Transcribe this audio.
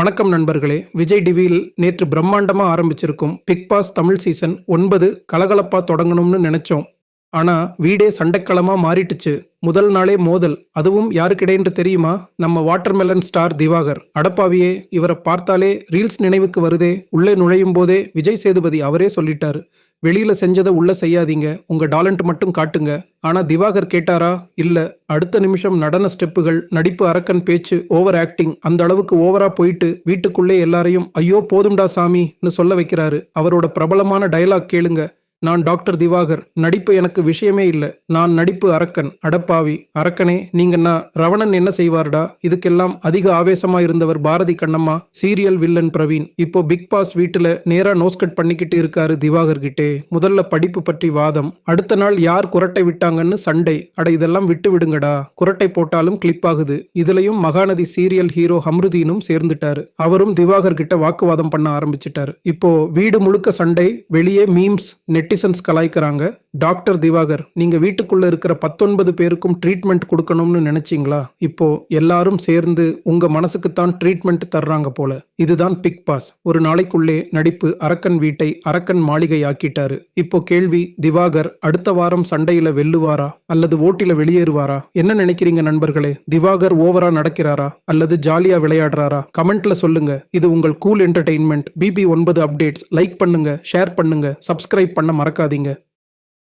வணக்கம் நண்பர்களே. விஜய் டிவியில் நேற்று பிரம்மாண்டமாக ஆரம்பிச்சிருக்கும் பிக் பாஸ் தமிழ் சீசன் ஒன்பது கலகலப்பாக தொடங்கணும்னு நினைச்சோம். ஆனா வீடே சண்டைக்களமா மாறிட்டுச்சு. முதல் நாளே மோதல். அதுவும் யாருக்கிடையென்று தெரியுமா? நம்ம வாட்டர்மெலன் ஸ்டார் திவாகர். அடப்பாவியே இவரை பார்த்தாலே ரீல்ஸ் நினைவுக்கு வருதே. உள்ளே நுழையும் போதே விஜய் சேதுபதி அவரே சொல்லிட்டாரு. வெளியில செஞ்சதை உள்ள செய்யாதீங்க. உங்க டாலண்ட் மட்டும் காட்டுங்க. ஆனா திவாகர் கேட்டாரா? இல்ல அடுத்த நிமிஷம் நடன ஸ்டெப்புகள் நடிப்பு அரக்கன் பேச்சு ஓவர் ஆக்டிங் அந்த அளவுக்கு ஓவரா போயிட்டு வீட்டுக்குள்ளே எல்லாரையும் ஐயோ போதும்டா சாமின்னு சொல்ல வைக்கிறாரு. அவரோட பிரபலமான டயலாக் கேளுங்க. நான் டாக்டர் திவாகர். நடிப்பு எனக்கு விஷயமே இல்லை. நான் நடிப்பு அரக்கன். அடப்பாவி அரக்கனே நீங்கன்னா நான் ரவணன் என்ன செய்வார்டா? இதுக்கெல்லாம் அதிக ஆவேசமா இருந்தவர் பாரதி கண்ணம்மா சீரியல் வில்லன் பிரவீன். இப்போ பிக் பாஸ் வீட்டுல நேரா நோஸ்கட் பண்ணிக்கிட்டு இருக்காரு திவாகர் கிட்டே. முதல்ல படிப்பு பற்றி வாதம். அடுத்த நாள் யார் குரட்டை விட்டாங்கன்னு சண்டை. அட இதெல்லாம் விட்டு விடுங்கடா. குரட்டை போட்டாலும் கிளிப் ஆகுது. இதுலயும் மகாநதி சீரியல் ஹீரோ ஹம்ருதீனும் சேர்ந்துட்டாரு. அவரும் திவாகர் கிட்ட வாக்குவாதம் பண்ண ஆரம்பிச்சிட்டாரு. இப்போ வீடு முழுக்க சண்டை வெளியே மீம்ஸ் நெட் நெட்டிசன்ஸ் கலாய்க்கிறாங்க. டாக்டர் திவாகர் நீங்கள் வீட்டுக்குள்ளே இருக்கிற பத்தொன்பது பேருக்கும் ட்ரீட்மெண்ட் கொடுக்கணும்னு நினச்சிங்களா? இப்போ எல்லாரும் சேர்ந்து உங்கள் மனசுக்குத்தான் ட்ரீட்மெண்ட் தர்றாங்க போல. இதுதான் பிக் பாஸ் ஒரு நாளைக்குள்ளே நடிப்பு அரக்கன் வீட்டை அரக்கன் மாளிகை ஆக்கிட்டாரு இப்போ கேள்வி திவாகர் அடுத்த வாரம் சண்டையில் வெல்லுவாரா? அல்லது ஓட்டில வெளியேறுவாரா? என்ன நினைக்கிறீங்க நண்பர்களே? திவாகர் ஓவரா நடக்கிறாரா? அல்லது ஜாலியா விளையாடுறாரா? கமெண்ட்ல சொல்லுங்க. இது உங்கள் கூல் என்டர்டெயின்மெண்ட் பிபி ஒன்பது அப்டேட்ஸ். லைக் பண்ணுங்க ஷேர் பண்ணுங்க சப்ஸ்கிரைப் பண்ண மறக்காதீங்க.